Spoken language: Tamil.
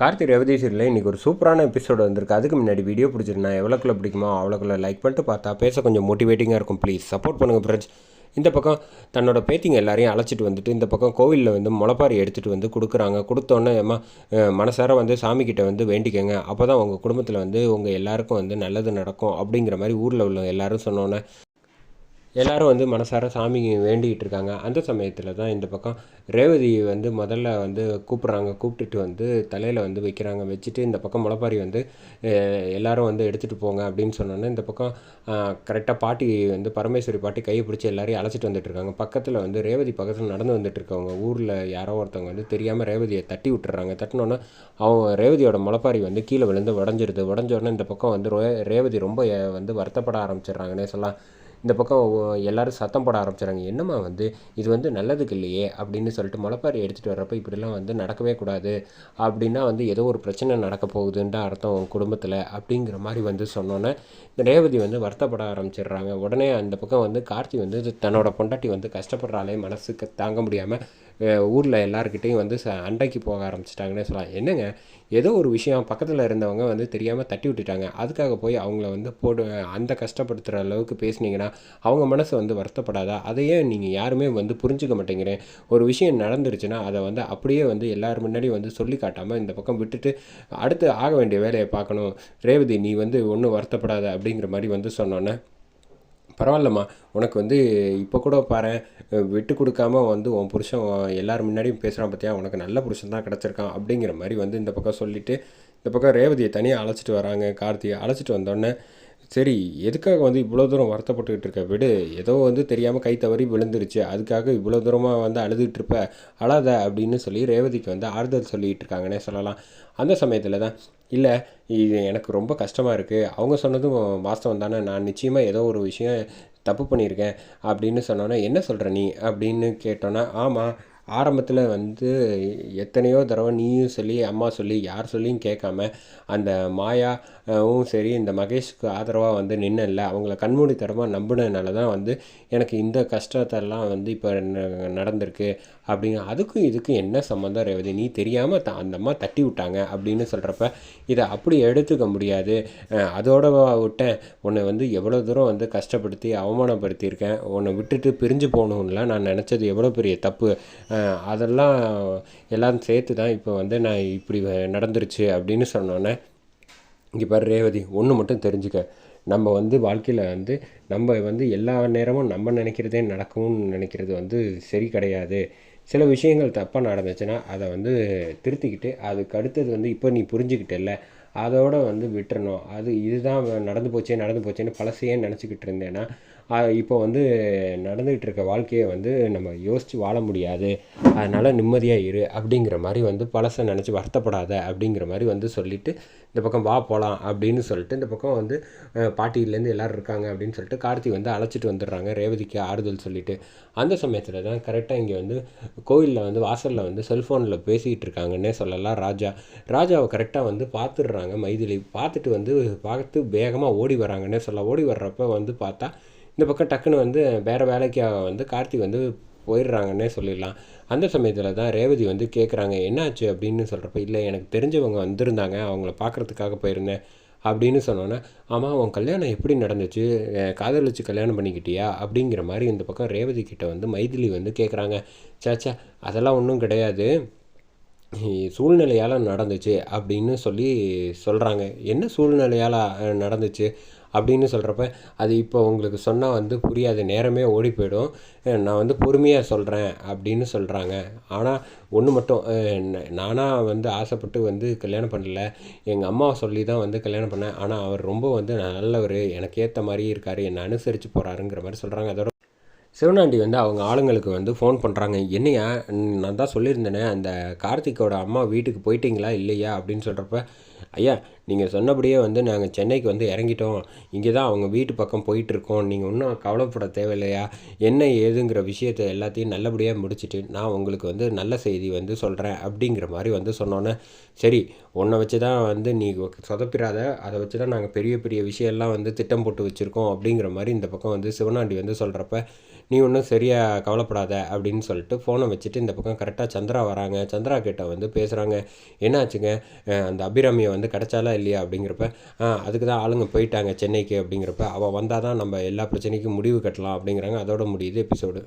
கார்த்தி ரேவதி இன்றைக்கி ஒரு சூப்பரான எபிசோடு வந்திருக்கு. அதுக்கு முன்னாடி வீடியோ பிடிச்சிருந்தா எவ்வளோக்குள்ள பிடிக்குமோ அவ்வளோக்குள்ள லைக் பண்ணிட்டு பார்த்தா பேச கொஞ்சம் மோட்டிவேட்டிங்காக இருக்கும். ப்ளீஸ் சப்போர்ட் பண்ணுங்கள் ஃப்ரெண்ட்ஸ் இந்த பக்கம் தன்னோட பேத்திங்க எல்லாரையும் அழைச்சிட்டு வந்துட்டு இந்த பக்கம் கோவிலில் வந்து முளைப்பாரி எடுத்துகிட்டு வந்து கொடுக்குறாங்க. கொடுத்தோன்னே அம்மா மனசார வந்து சாமிக்கிட்ட வந்து வேண்டிக்கங்க. அப்போ தான் உங்கள் குடும்பத்தில் வந்து உங்கள் எல்லாருக்கும் வந்து நல்லது நடக்கும். அப்படிங்கிற மாதிரி ஊரில் உள்ள எல்லாரும் சொன்னோன்னே எல்லாரும் வந்து மனசார சாமி வேண்டிகிட்டு இருக்காங்க அந்த சமயத்தில் தான் இந்த பக்கம் ரேவதி வந்து முதல்ல வந்து கூப்பிட்றாங்க. கூப்பிட்டுட்டு வந்து தலையில் வந்து வைக்கிறாங்க. வச்சுட்டு இந்த பக்கம் முளப்பாரி வந்து எல்லாரும் வந்து எடுத்துகிட்டு போங்க அப்படின்னு சொன்னோன்னே இந்த பக்கம் கரெக்டாக பாட்டி வந்து பரமேஸ்வரி பாட்டி கையை பிடிச்சி எல்லாரையும் அழைச்சிட்டு வந்துட்டு இருக்காங்க பக்கத்தில் வந்து ரேவதி பக்கத்தில் நடந்து வந்துட்டு இருக்கவங்க ஊரில் யாரோ ஒருத்தவங்க வந்து தெரியாமல் ரேவதியை தட்டி விட்டுறாங்க. தட்டினோன்னே அவங்க ரேவதியோட முளப்பாரி வந்து கீழே விழுந்து உடஞ்சிருது. உடஞ்சோடனே இந்த பக்கம் வந்து ரேவதி ரொம்ப வந்து வருத்தப்பட ஆரம்பிச்சிடுறாங்கன்னே சொல்லலாம். இந்த பக்கம் எல்லோரும் எல்லாரும் சத்தம் போட ஆரம்பிச்சிடுறாங்க என்னம்மா வந்து இது வந்து நல்லதுக்கு இல்லையே அப்படின்னு சொல்லிட்டு முளைப்பாரி எடுத்துகிட்டு வர்றப்ப இப்படிலாம் வந்து நடக்கவே கூடாது அப்படின்னா வந்து ஏதோ ஒரு பிரச்சனை நடக்க போகுதுன்ற அர்த்தம் குடும்பத்தில் அப்படிங்கிற மாதிரி வந்து சொன்னோன்னே இந்த ரேவதி வந்து வருத்தப்பட ஆரம்பிச்சிடுறாங்க. உடனே அந்த பக்கம் வந்து கார்த்தி வந்து தன்னோட பொண்டாட்டி வந்து கஷ்டப்படுறாலே மனசுக்கு தாங்க முடியாமல் ஊரில் எல்லாருக்கிட்டையும் வந்து ச அண்டைக்கு போக ஆரம்பிச்சிட்டாங்கன்னே சொல்லலாம். என்னங்க ஏதோ ஒரு விஷயம் பக்கத்தில் இருந்தவங்க வந்து தெரியாமல் தட்டி விட்டுட்டாங்க. அதுக்காக போய் அவங்கள வந்து போடு அந்த கஷ்டப்படுத்துகிற அளவுக்கு பேசுனீங்கன்னா அவங்க மனசு வந்து வருத்தப்படாதா? அதையே நீங்கள் யாருமே வந்து புரிஞ்சுக்க மாட்டேங்கிறேன் ஒரு விஷயம் நடந்துருச்சுன்னா அதை வந்து அப்படியே வந்து எல்லார் முன்னாடியும் வந்து சொல்லி காட்டாமல் இந்த பக்கம் விட்டுட்டு அடுத்து ஆக வேண்டிய வேலையை பார்க்கணும். ரேவதி நீ வந்து ஒன்றும் வருத்தப்படாத அப்படிங்கிற மாதிரி வந்து சொன்னோன்னே பரவாயில்லம்மா உனக்கு வந்து இப்போ கூட பாரு விட்டு கொடுக்காம வந்து உன் புருஷன் எல்லோரும் எல்லார் முன்னாடியும் பேசுகிறான் பார்த்தியா உனக்கு நல்ல புருஷன் தான் கிடச்சிருக்கான் அப்படிங்கிற மாதிரி வந்து இந்த பக்கம் சொல்லிவிட்டு இந்த பக்கம் ரேவதியை தனியாக அழைச்சிட்டு வராங்க கார்த்தியை அழைச்சிட்டு வந்தோடனே சரி எதுக்காக வந்து இவ்வளோ தூரம் வருத்தப்பட்டுக்கிட்டு இருக்க? விடு ஏதோ வந்து தெரியாமல் கை தவறி விழுந்துருச்சு. அதுக்காக இவ்வளோ தூரமாக வந்து அழுதுகிட்டு இருப்ப? அழாத அப்படின்னு சொல்லி ரேவதிக்கு வந்து ஆறுதல் சொல்லிகிட்டு இருக்காங்கன்னே சொல்லலாம். அந்த சமயத்தில் தான் இல்லை இது எனக்கு ரொம்ப கஷ்டமாக இருக்குது அவங்க சொன்னதும் வாஸ்தவம் தானே. நான் நிச்சயமாக ஏதோ ஒரு விஷயம் தப்பு பண்ணியிருக்கேன் அப்படின்னு சொன்னோன்னே என்ன சொல்கிற நீ? அப்படின்னு கேட்டோன்னா ஆமாம் ஆரம்பத்தில் வந்து எத்தனையோ தடவை நீயும் சொல்லி அம்மா சொல்லி யார் சொல்லியும் கேட்காம அந்த மாயாவும் சரி இந்த மகேஷ்க்கு ஆதரவாக வந்து நின்னல அவங்கள கண்மூடித்தனமாக நம்பினதுனால தான் வந்து எனக்கு இந்த கஷ்டத்தெல்லாம் வந்து இப்போ நடந்திருக்கு அப்படின்னு அதுக்கும் இதுக்கும் என்ன சம்மந்தம் ரேவதி? நீ தெரியாமல் த அந்த அம்மா தட்டி விட்டாங்க அப்படின்னு சொல்கிறப்ப இதை அப்படி எடுத்துக்க முடியாது. அதோட விட்டேன். உன்னை வந்து எவ்வளோ தூரம் வந்து கஷ்டப்படுத்தி அவமானப்படுத்தியிருக்கேன். உன்னை விட்டுட்டு பிரிஞ்சு போகணும்லாம் நான் நினச்சது எவ்வளோ பெரிய தப்பு. அதெல்லாம் எல்லாம் சேர்த்து தான் இப்போ வந்து நான் இப்படி வ- நடந்துருச்சு அப்படின்னு சொன்னோன்னே இங்கே பாரு ரேவதி ஒன்று மட்டும் தெரிஞ்சுக்க. நம்ம வந்து வாழ்க்கையில் வந்து நம்ம வந்து எல்லா நேரமும் நம்ம நினைக்கிறதே நடக்கும்னு நினைக்கிறது வந்து சரி கிடையாது. சில விஷயங்கள் தப்பாக நடந்துச்சுன்னா அதை வந்து திருத்திக்கிட்டு அதுக்கு அடுத்தது வந்து இப்போ நீ புரிஞ்சுக்கிட்டல அதோடு வந்து விட்டுறணும். அது இதுதான் நடந்து போச்சே நடந்து போச்சேன்னு பழசையே நினச்சிக்கிட்டு இருந்தேன்னா இப்போ வந்து நடந்துக்கிட்டு இருக்க வாழ்க்கையை வந்து நம்ம யோசித்து வாழ முடியாது. அதனால் நிம்மதியாக இரு அப்படிங்கிற மாதிரி வந்து பழசை நினச்சி வருத்தப்படாத அப்படிங்கிற மாதிரி வந்து சொல்லிவிட்டு இந்த பக்கம் வா போகலாம் அப்படின்னு சொல்லிட்டு இந்த பக்கம் வந்து பாட்டியிலேருந்து எல்லோரும் இருக்காங்க அப்படின்னு சொல்லிட்டு கார்த்தி வந்து அழைச்சிட்டு வந்துடுறாங்க ரேவதிக்கு ஆறுதல் சொல்லிவிட்டு அந்த சமயத்தில் தான் கரெக்டாக இங்கே வந்து கோயிலில் வந்து வாசலில் வந்து செல்ஃபோனில் பேசிக்கிட்டு இருக்காங்கன்னே சொல்லலாம் ராஜா. ராஜாவை கரெக்டாக வந்து பார்த்துடுறாங்க. மைதிலி பார்த்துட்டு வந்து பார்த்து வேகமாக ஓடி வராங்கன்னே சொல்லலாம். ஓடி வர்றப்ப வந்து பார்த்தா இந்த பக்கம் டக்குன்னு வந்து வேறு வேலைக்காக வந்து கார்த்தி வந்து போயிடுறாங்கன்னே சொல்லிடலாம். அந்த சமயத்தில் தான் ரேவதி வந்து கேட்குறாங்க என்னாச்சு? அப்படின்னு சொல்கிறப்ப இல்லை எனக்கு தெரிஞ்சவங்க வந்திருந்தாங்க. அவங்கள பார்க்குறதுக்காக போயிருந்தேன். அப்படின்னு சொன்னோன்னே ஆமாம் உன் கல்யாணம் எப்படி நடந்துச்சு? காதலிச்சு கல்யாணம் பண்ணிக்கிட்டியா? அப்படிங்கிற மாதிரி இந்த பக்கம் ரேவதி கிட்டே வந்து மைதிலி வந்து கேட்குறாங்க சாச்சா அதெல்லாம் ஒன்றும் கிடையாது. சூழ்நிலையால் நடந்துச்சு அப்படின்னு சொல்லி சொல்கிறாங்க என்ன சூழ்நிலையால் நடந்துச்சு அப்படின்னு சொல்கிறப்ப அது இப்போ உங்களுக்கு சொன்னால் வந்து புரியாது நேரமே ஓடி போயிடும். நான் வந்து பொறுமையாக சொல்கிறேன் அப்படின்னு சொல்கிறாங்க ஆனால் ஒன்று மட்டும் நானாக வந்து ஆசைப்பட்டு வந்து கல்யாணம் பண்ணல. எங்கள் அம்மா சொல்லி தான் வந்து கல்யாணம் பண்ணேன். ஆனால் அவர் ரொம்ப வந்து நல்லவர் எனக்கு ஏற்ற மாதிரி இருக்கார் என்னை அனுசரித்து போகிறாருங்கிற மாதிரி சொல்கிறாங்க அதோட சிவனாண்டி வந்து அவங்க ஆளுங்களுக்கு வந்து ஃபோன் பண்ணுறாங்க என்னையா? நான் தான் சொல்லியிருந்தேனே அந்த கார்த்திக்கோட அம்மா வீட்டுக்கு போயிட்டீங்களா? இல்லையா? அப்படின்னு சொல்கிறப்ப ஐயா நீங்கள் சொன்னபடியே வந்து நாங்கள் சென்னைக்கு வந்து இறங்கிட்டோம். இங்கே தான் அவங்க வீட்டு பக்கம் போயிட்டுருக்கோம். நீங்கள் இன்னும் கவலைப்பட தேவையில்லையா? என்ன ஏதுங்கிற விஷயத்தை எல்லாத்தையும் நல்லபடியாக முடிச்சுட்டு நான் உங்களுக்கு வந்து நல்ல செய்தி வந்து சொல்கிறேன் அப்படிங்கிற மாதிரி வந்து சொன்னோன்னே சரி உன்னை வச்சு தான் வந்து நீ சொதப்பிடாத அதை வச்சு தான் நாங்கள் பெரிய பெரிய விஷயம்லாம் வந்து திட்டம் போட்டு வச்சுருக்கோம் அப்படிங்கிற மாதிரி இந்த பக்கம் வந்து சிவனாண்டி வந்து சொல்கிறப்ப நீ ஒன்றும் சரியாக கவலைப்படாத அப்படின்னு சொல்லிட்டு ஃபோனை வச்சுட்டு இந்த பக்கம் கரெக்டாக சந்திரா வராங்க. சந்திரா கிட்ட வந்து பேசுகிறாங்க என்னாச்சுங்க? அந்த அபிராமியை வந்து கிடச்சாலா இல்லையா அப்படிங்கிறப்ப அதுக்கு தான் ஆளுங்க போயிட்டாங்க சென்னைக்கு அப்படிங்கிறப்ப அவள் வந்தால் தான் நம்ம எல்லா பிரச்சனைக்கும் முடிவு கட்டலாம் அப்படிங்கிறாங்க. அதோட முடியுது எபிசோடு.